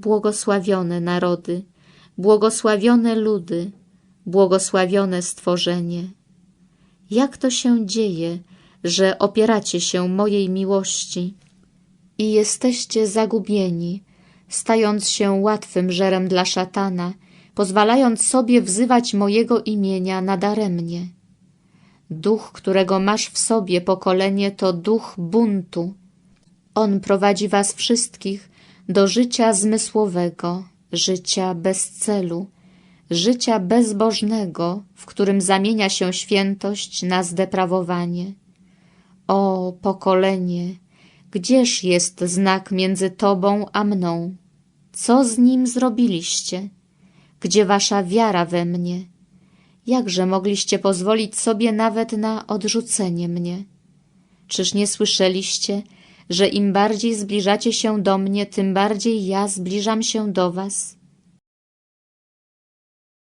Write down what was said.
Błogosławione narody, błogosławione ludy, błogosławione stworzenie. Jak to się dzieje, że opieracie się mojej miłości i jesteście zagubieni, stając się łatwym żerem dla szatana, pozwalając sobie wzywać mojego imienia nadaremnie. Duch, którego masz w sobie pokolenie, to duch buntu. On prowadzi was wszystkich do życia zmysłowego, życia bez celu, życia bezbożnego, w którym zamienia się świętość na zdeprawowanie. O pokolenie, gdzież jest znak między tobą a mną? Co z nim zrobiliście? Gdzie wasza wiara we mnie? Jakże mogliście pozwolić sobie nawet na odrzucenie mnie? Czyż nie słyszeliście, że im bardziej zbliżacie się do mnie, tym bardziej ja zbliżam się do was?